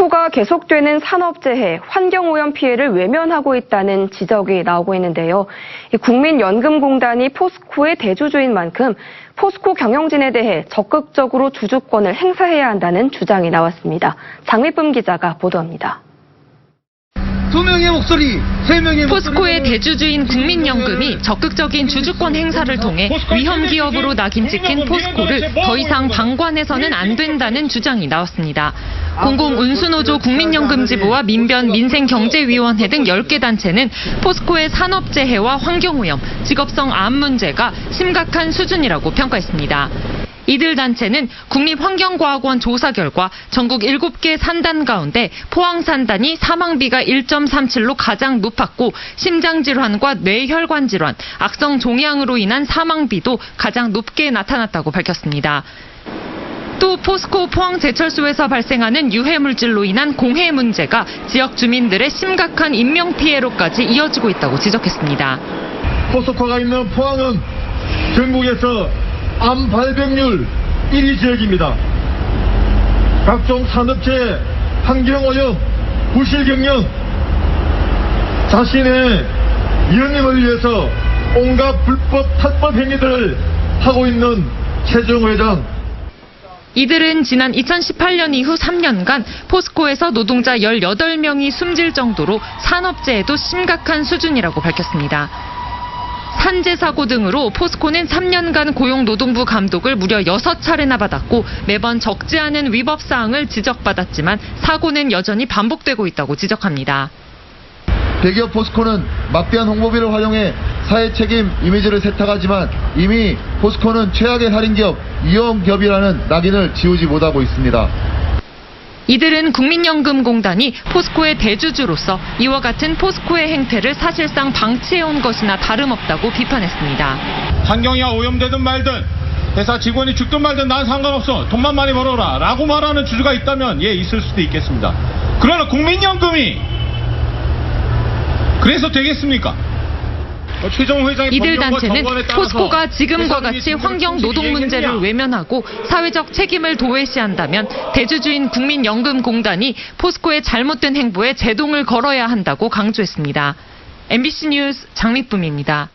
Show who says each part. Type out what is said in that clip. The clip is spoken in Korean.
Speaker 1: 포스코가 계속되는 산업재해, 환경오염 피해를 외면하고 있다는 지적이 나오고 있는데요. 이 국민연금공단이 포스코의 대주주인 만큼 포스코 경영진에 대해 적극적으로 주주권을 행사해야 한다는 주장이 나왔습니다. 장미쁨 기자가 보도합니다.
Speaker 2: 두 명의 목소리, 세 명의
Speaker 3: 포스코의. 대주주인 국민연금이 적극적인 주주권 행사를 통해 위험 기업으로 낙인 찍힌 포스코를 더 이상 방관해서는 안 된다는 주장이 나왔습니다. 공공운수노조 국민연금지부와 민변 민생경제위원회 등 10개 단체는 포스코의 산업재해와 환경오염, 직업성 암 문제가 심각한 수준이라고 평가했습니다. 이들 단체는 국립환경과학원 조사 결과 전국 7개 산단 가운데 포항 산단이 사망비가 1.37로 가장 높았고 심장질환과 뇌혈관 질환, 악성 종양으로 인한 사망비도 가장 높게 나타났다고 밝혔습니다. 또 포스코 포항 제철소에서 발생하는 유해 물질로 인한 공해 문제가 지역 주민들의 심각한 인명 피해로까지 이어지고 있다고 지적했습니다.
Speaker 2: 포스코가 있는 포항은 전국에서 암 발병률 1위 지역입니다. 각종 산업체의 환경오염, 부실경영, 자신의 이혼님을 위해서 온갖 불법 탈법 행위들을 하고 있는 최종 회장
Speaker 3: 이들은 지난 2018년 이후 3년간 포스코에서 노동자 18명이 숨질 정도로 산업재해도 심각한 수준이라고 밝혔습니다. 산재 사고 등으로 포스코는 3년간 고용노동부 감독을 무려 6차례나 받았고 매번 적지 않은 위법 사항을 지적받았지만 사고는 여전히 반복되고 있다고 지적합니다.
Speaker 4: 대기업 포스코는 막대한 홍보비를 활용해 사회 책임 이미지를 세탁하지만 이미 포스코는 최악의 살인기업, 위험기업이라는 낙인을 지우지 못하고 있습니다.
Speaker 3: 이들은 국민연금공단이 포스코의 대주주로서 이와 같은 포스코의 행태를 사실상 방치해온 것이나 다름없다고 비판했습니다.
Speaker 5: 환경이 오염되든 말든 회사 직원이 죽든 말든 난 상관없어 돈만 많이 벌어라 라고 말하는 주주가 있다면 예 있을 수도 있겠습니다 그러나 국민연금이 그래서 되겠습니까? 어,
Speaker 3: 이들 단체는 포스코가 지금과 같이 환경 노동 문제를? 외면하고 사회적 책임을 도외시한다면 대주주인 국민연금공단이 포스코의 잘못된 행보에 제동을 걸어야 한다고 강조했습니다. MBC 뉴스 장미쁨입니다.